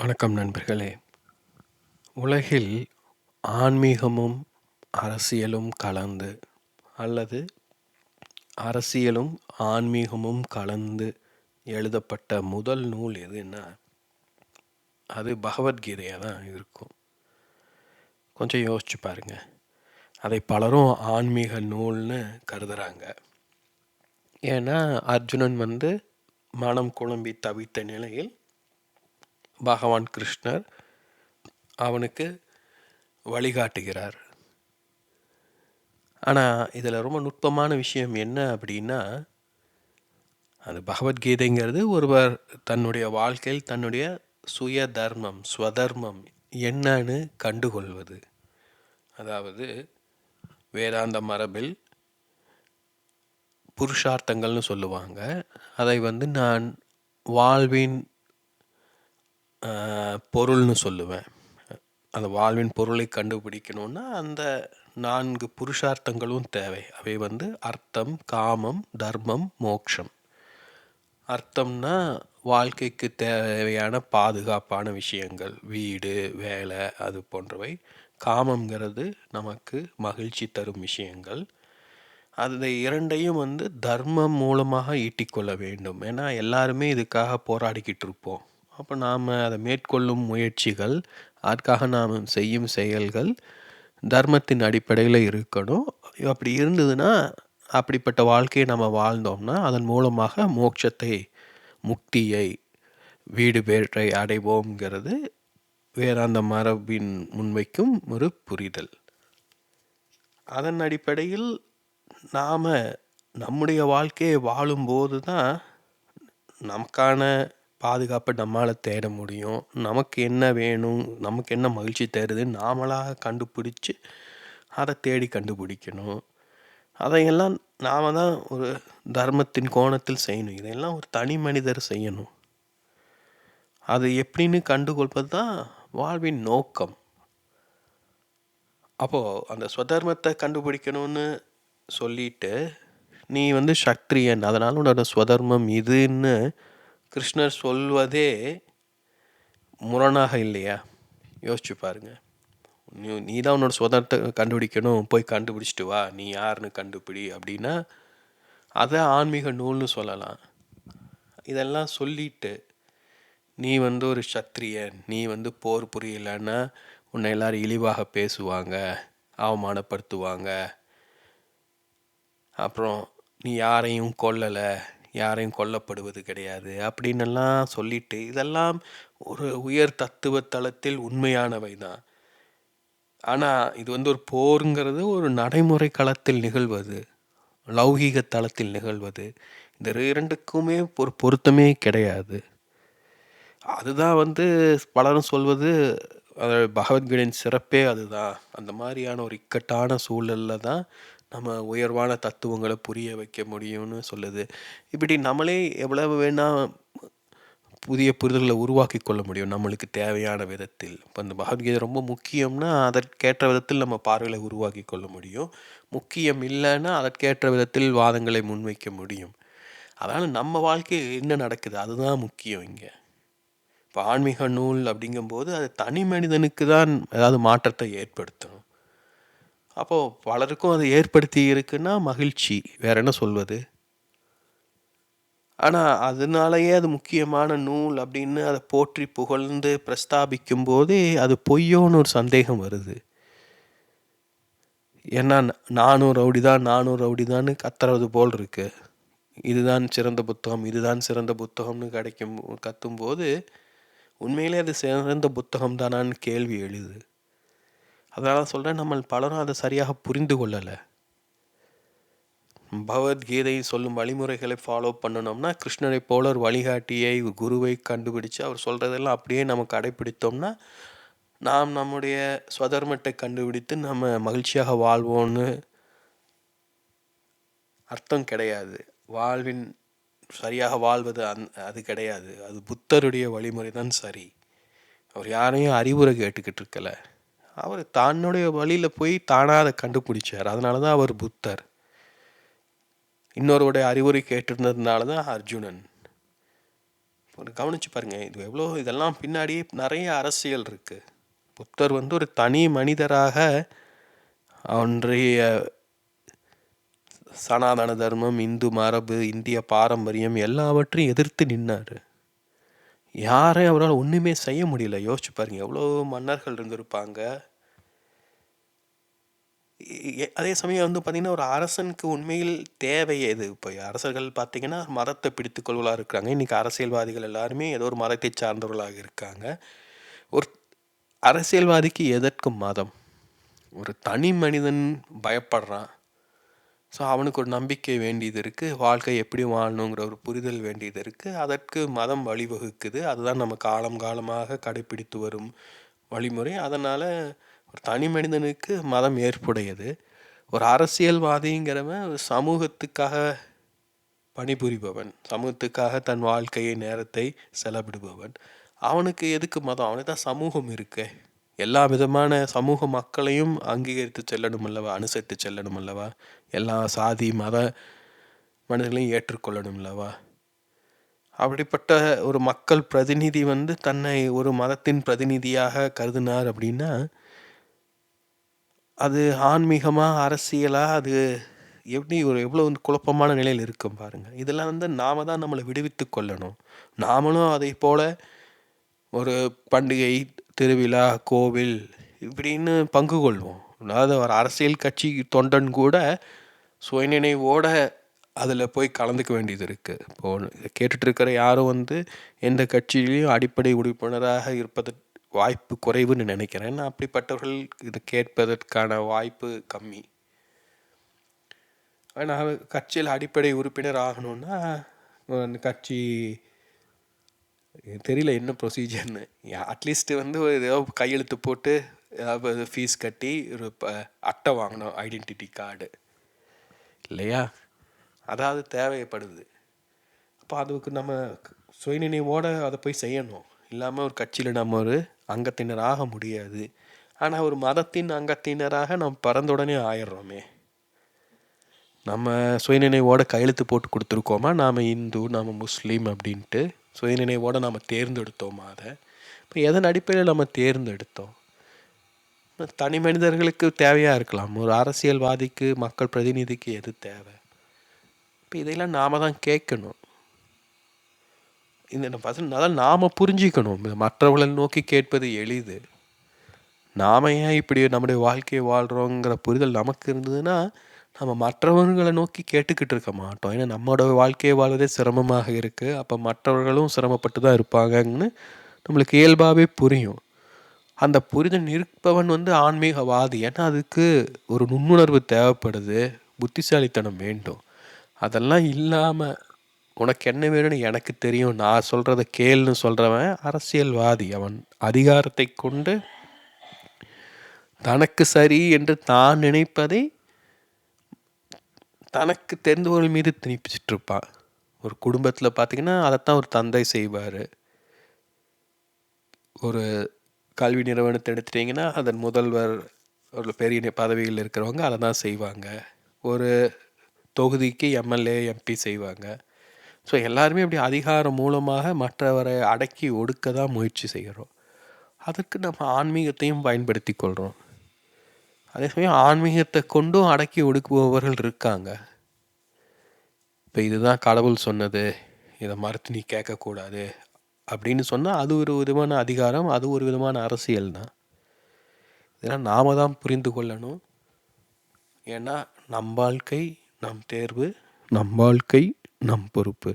வணக்கம் நண்பர்களே. உலகில் ஆன்மீகமும் அரசியலும் கலந்து அல்லது அரசியலும் ஆன்மீகமும் கலந்து எழுதப்பட்ட முதல் நூல் எதுன்னா அது பகவத்கீதையாக தான் இருக்கும். கொஞ்சம் யோசிச்சு பாருங்க. அதை பலரும் ஆன்மீக நூல்னு கருதுகிறாங்க ஏன்னா அர்ஜுனன் வந்து மனம் குழம்பி தவித்த நிலையில் பகவான் கிருஷ்ணர் அவனுக்கு வழிகாட்டுகிறார். ஆனால் இதில் ரொம்ப நுட்பமான விஷயம் என்ன அப்படின்னா அது பகவத்கீதைங்கிறது ஒருவர் தன்னுடைய வாழ்க்கையில் தன்னுடைய சுய தர்மம் ஸ்வதர்மம் என்னன்னு கண்டுகொள்வது. அதாவது வேதாந்த மரபில் புருஷார்த்தங்கள்னு சொல்லுவாங்க. அதை வந்து நான் வாழ்வின் பொருள்னு சொல்லுவேன். அந்த வாழ்வின் பொருளை கண்டுபிடிக்கணுன்னா அந்த நான்கு புருஷார்த்தங்களும் தேவை. அவை வந்து அர்த்தம் காமம் தர்மம் மோக்ஷம். அர்த்தம்னா வாழ்க்கைக்கு தேவையான பாதுகாப்பான விஷயங்கள் வீடு வேலை அது போன்றவை. காமங்கிறது நமக்கு மகிழ்ச்சி தரும் விஷயங்கள். அதை இரண்டையும் வந்து தர்மம் மூலமாக ஈட்டிக்கொள்ள வேண்டும். ஏன்னா எல்லாருமே இதுக்காக போராடிக்கிட்டு இருப்போம். அப்போ நாம் அதை மேற்கொள்ளும் முயற்சிகள் அதற்காக நாம் செய்யும் செயல்கள் தர்மத்தின் அடிப்படையில் இருக்கணும். அப்படி இருந்ததுன்னா அப்படிப்பட்ட வாழ்க்கையை நம்ம வாழ்ந்தோம்னா அதன் மூலமாக மோட்சத்தை முக்தியை வீடு பேற்றை அடைவோம்ங்கிறது வேதாந்த மரபின் முன்வைக்கும் ஒரு புரிதல். அதன் அடிப்படையில் நாம் நம்முடைய வாழ்க்கையை வாழும்போது தான் நமக்கான பாதுகாப்பை நம்மளால் தேட முடியும். நமக்கு என்ன வேணும் நமக்கு என்ன மகிழ்ச்சி தருதுன்னு நாமளாக கண்டுபிடிச்சி அதை தேடி கண்டுபிடிக்கணும். அதையெல்லாம் நாம் தான் ஒரு தர்மத்தின் கோணத்தில் செய்யணும். இதையெல்லாம் ஒரு தனி மனிதர் செய்யணும். அது எப்படின்னு கண்டுகொள்வது தான் வாழ்வின் நோக்கம். அப்போது அந்த ஸ்வதர்மத்தை கண்டுபிடிக்கணும்னு சொல்லிட்டு நீ வந்து சக்திரியன் அதனால் உன்னோட ஸ்வதர்மம் இதுன்னு கிருஷ்ணர் சொல்வதே முரணாக இல்லையா? யோசிச்சு பாருங்க. நீ நீ தான் உன்னோட சுதந்திரத்தை கண்டுபிடிக்கணும். போய் கண்டுபிடிச்சிட்டு வா. நீ யாருன்னு கண்டுபிடி அப்படின்னா அதை ஆன்மீக நூல்னு சொல்லலாம். இதெல்லாம் சொல்லிட்டு நீ வந்து ஒரு சத்திரியன். நீ வந்து போர் புரியலைன்னா உன்னை எல்லாரும் இழிவாக பேசுவாங்க அவமானப்படுத்துவாங்க. அப்புறம் நீ யாரையும் கொல்லலை. யாரையும் கொல்லப்படுவது கிடையாது அப்படின்னெல்லாம் சொல்லிட்டு இதெல்லாம் ஒரு உயர் தத்துவ தளத்தில் உண்மையானவை தான். ஆனால் இது வந்து ஒரு போருங்கிறது ஒரு நடைமுறை களத்தில் நிகழ்வது லௌகீக தளத்தில் நிகழ்வது. இந்த இரண்டுக்குமே ஒரு பொருத்தமே கிடையாது. அதுதான் வந்து பலரும் சொல்வது பகவத்கீதையின் சிறப்பே அதுதான். அந்த மாதிரியான ஒரு இக்கட்டான சூழலில் தான் நம்ம உயர்வான தத்துவங்களை புரிய வைக்க முடியும்னு சொல்லுது. இப்படி நம்மளே எவ்வளவு வேணால் புதிய புரிதல்களை உருவாக்கி கொள்ள முடியும் நம்மளுக்கு தேவையான விதத்தில். இப்போ இந்த பகவத்கீதை ரொம்ப முக்கியம்னா அதற்கேற்ற விதத்தில் நம்ம பார்வைகளை உருவாக்கி கொள்ள முடியும். முக்கியம் இல்லைன்னா அதற்கேற்ற விதத்தில் வாதங்களை முன்வைக்க முடியும். அதனால் நம்ம வாழ்க்கையில் என்ன நடக்குது? அதுதான் முக்கியம் இங்கே. இப்போ ஆன்மீக நூல் அப்படிங்கும்போது அது தனி மனிதனுக்கு தான் ஏதாவது மாற்றத்தை ஏற்படுத்தணும். அப்போது பலருக்கும் அது ஏற்படுத்தி இருக்குன்னா மகிழ்ச்சி. வேற என்ன சொல்வது? ஆனால் அதனாலயே அது முக்கியமான நூல் அப்படின்னு அதை போற்றி புகழ்ந்து பிரஸ்தாபிக்கும் போதே அது பொய்யோன்னு ஒரு சந்தேகம் வருது. ஏன்னா நானும் ரவுடி தான் நானும் ரவுடி தான் கத்துறது போல் இருக்கு. இதுதான் சிறந்த புத்தகம் இதுதான் சிறந்த புத்தகம்னு கிடைக்கும் கத்தும்போது உண்மையிலே அது சிறந்த புத்தகம் தானான்னு கேள்வி எழுது. அதனால சொல்கிறேன் நம்ம பலரும் அதை சரியாக புரிந்து கொள்ளலை. பகவத்கீதை சொல்லும் வழிமுறைகளை ஃபாலோ பண்ணணும்னா கிருஷ்ணரை போல ஒரு வழிகாட்டியை குருவை கண்டுபிடிச்சு அவர் சொல்கிறதெல்லாம் அப்படியே நம்ம கடைப்பிடித்தோம்னா நாம் நம்முடைய சுதர்மத்தை கண்டுபிடித்து நம்ம மகிழ்ச்சியாக வாழ்வோன்னு அர்த்தம் கிடையாது. வாழ்வின் சரியாக வாழ்வது அந் அது கிடையாது. அது புத்தருடைய வழிமுறை தான் சரி. அவர் யாரையும் அறிவுரை கேட்டுக்கிட்டு இருக்கலை. அவர் தன்னுடைய வழியில் போய் தானாக அதை கண்டுபிடிச்சார். அதனால தான் அவர் புத்தர். இன்னொருடைய அறிவுரை கேட்டிருந்ததுனால தான் அர்ஜுனன். ஒரு கவனிச்சு பாருங்கள் இது எவ்வளோ இதெல்லாம் பின்னாடி நிறைய அரசியல் இருக்குது புத்தர் வந்து ஒரு தனி மனிதராக அன்றைய சனாதன தர்மம் இந்து மரபு இந்திய பாரம்பரியம் எல்லாவற்றையும் எதிர்த்து நின்னார். யாரையும் அவரால் ஒன்றுமே செய்ய முடியல. யோசிச்சு பாருங்கள் எவ்வளோ மன்னர்கள் இருந்திருப்பாங்க. அதே சமயம் வந்து பார்த்திங்கன்னா ஒரு அரசனுக்கு உண்மையில் தேவை எது? இப்போ அரசர்கள் பார்த்திங்கன்னா மதத்தை பிடித்துக்கொள்வலாக இருக்கிறாங்க. இன்றைக்கி அரசியல்வாதிகள் எல்லாருமே ஏதோ ஒரு மதத்தை சார்ந்தவர்களாக இருக்காங்க. ஒரு அரசியல்வாதிக்கு எதற்கு மதம்? ஒரு தனி மனிதன் பயப்படுறான். ஸோ அவனுக்கு ஒரு நம்பிக்கை வேண்டியது இருக்குது வாழ்க்கை எப்படி வாழணுங்கிற ஒரு புரிதல் வேண்டியது இருக்குது அதற்கு மதம் வழிவகுக்குது. அதுதான் நம்ம காலம் காலமாக கடைப்பிடித்து வரும் வழிமுறை. அதனால் ஒரு தனி மனிதனுக்கு மதம் ஏற்புடையது. ஒரு அரசியல்வாதிங்கிறவன் ஒரு சமூகத்துக்காக பணிபுரிபவன். சமூகத்துக்காக தன் வாழ்க்கையை நேரத்தை செலவிடுபவன். அவனுக்கு எதுக்கு மதம்? அவனுக்கு தான் சமூகம் இருக்கே. எல்லா விதமான சமூக மக்களையும் அங்கீகரித்து செல்லணும் அல்லவா? அனுசரித்து செல்லணும் அல்லவா? எல்லா சாதி மத மனிதர்களையும் ஏற்றுக்கொள்ளணும் அல்லவா? அப்படிப்பட்ட ஒரு மக்கள் பிரதிநிதி வந்து தன்னை ஒரு மதத்தின் பிரதிநிதியாக கருதினார் அப்படின்னா அது ஆன்மீகமா அரசியலா அது எப்படி ஒரு எவ்வளோ வந்து குழப்பமான நிலையில் இருக்கும் பாருங்க. இதெல்லாம் வந்து நாம தான் நம்மளை விடுவித்து கொள்ளணும். நாமளும் அதை போல ஒரு பண்டிகை திருவிழா கோவில் இப்படின்னு பங்கு கொள்வோம். அதாவது ஒரு அரசியல் கட்சி தொண்டன் கூட சுயநினைவோட அதில் போய் கலந்துக்க வேண்டியது இருக்குது இப்போது கேட்டுட்டு இருக்கிற யாரும் வந்து எந்த கட்சியிலையும் அடிப்படை உறுப்பினராக இருப்பது வாய்ப்பு குறைவுன்னு நினைக்கிறேன். நான் அப்படிப்பட்டவர்கள் இதை கேட்பதற்கான வாய்ப்பு கம்மி. ஆனால் கட்சியில் அடிப்படை உறுப்பினர் ஆகணும்னா அந்த கட்சி தெரியல என்ன ப்ரொசீஜர்னு அட்லீஸ்ட் வந்து ஒரு ஏதோ கையெழுத்து போட்டு ஏதாவது ஃபீஸ் கட்டி ஒரு அட்டை வாங்கணும் ஐடென்டிட்டி கார்டு இல்லையா? அதாவது தேவைப்படுது. அப்போ அதுக்கு நம்ம சுயநினைவோடு அதை போய் செய்யணும். இல்லாமல் ஒரு கட்சியில் நம்ம ஒரு அங்கத்தினர் ஆக முடியாது. ஆனால் ஒரு மதத்தின் அங்கத்தினராக நாம் பிறந்த உடனே ஆயிடுறோமே. நம்ம சுயநினைவோட கையெழுத்து போட்டு கொடுத்துருக்கோமா? நாம் இந்து நாம் முஸ்லீம் அப்படின்ட்டு சுயநினைவோடு நாம் தேர்ந்தெடுத்தோமா அதை? இப்போ எதன் அடிப்படையில் நம்ம தேர்ந்தெடுத்தோம்? தனி மனிதர்களுக்கு தேவையாக இருக்கலாம். ஒரு அரசியல்வாதிக்கு மக்கள் பிரதிநிதிக்கு எது தேவை? இப்போ இதையெல்லாம் நாம் தான் கேட்கணும். இந்த பசங்க அதான் நாம் புரிஞ்சிக்கணும். மற்றவர்களை நோக்கி கேட்பது எளிது. நாம் ஏன் இப்படி நம்முடைய வாழ்க்கையை வாழ்கிறோங்கிற புரிதல் நமக்கு இருந்ததுன்னா நம்ம மற்றவர்களை நோக்கி கேட்டுக்கிட்டு இருக்க மாட்டோம். ஏன்னா நம்மளோட வாழ்க்கையை வாழ்வதே சிரமமாக இருக்குது அப்போ மற்றவர்களும் சிரமப்பட்டு தான் இருப்பாங்கன்னு நம்மளுக்கு இயல்பாகவே புரியும். அந்த புரிதல் இருப்பவன் வந்து ஆன்மீகவாதி. ஏன்னா அதுக்கு ஒரு நுண்ணுணர்வு தேவைப்படுது. புத்திசாலித்தனம் வேண்டும். அதெல்லாம் இல்லாமல் உனக்கு என்ன வேணும்னு எனக்கு தெரியும் நான் சொல்கிறத கேள்னு சொல்கிறவன் அரசியல்வாதி. அவன் அதிகாரத்தை கொண்டு தனக்கு சரி என்று தான் நினைப்பதை தனக்கு தெரிந்தவர்கள் மீது திணிப்பிச்சிட்டு இருப்பான் ஒரு குடும்பத்தில் பார்த்தீங்கன்னா அதைத்தான் ஒரு தந்தை செய்வார். ஒரு கல்வி நிறுவனத்தை எடுத்துட்டிங்கன்னா அதன் முதல்வர் ஒரு பெரிய பதவியில் இருக்கிறவங்க அதை தான் செய்வாங்க. ஒரு தொகுதிக்கு எம்எல்ஏ எம்பி செய்வாங்க. ஸோ எல்லாருமே அப்படி அதிகாரம் மூலமாக மற்றவரை அடக்கி ஒடுக்க தான் முயற்சி செய்கிறோம். அதற்கு நம்ம ஆன்மீகத்தையும் பயன்படுத்தி கொள்கிறோம். அதே சமயம் ஆன்மீகத்தை கொண்டும் அடக்கி ஒடுக்குபவர்கள் இருக்காங்க. இப்போ இதுதான் கடவுள் சொன்னது இதை மறுத்து நீ கேட்கக்கூடாது அப்படின்னு சொன்னால் அது ஒரு விதமான அதிகாரம் அது ஒரு விதமான அரசியல் தான். இதெல்லாம் நாம் தான் புரிந்து கொள்ளணும். ஏன்னா நம் வாழ்க்கை நம் தேர்வு நம் வாழ்க்கை நம் பொறுப்பு.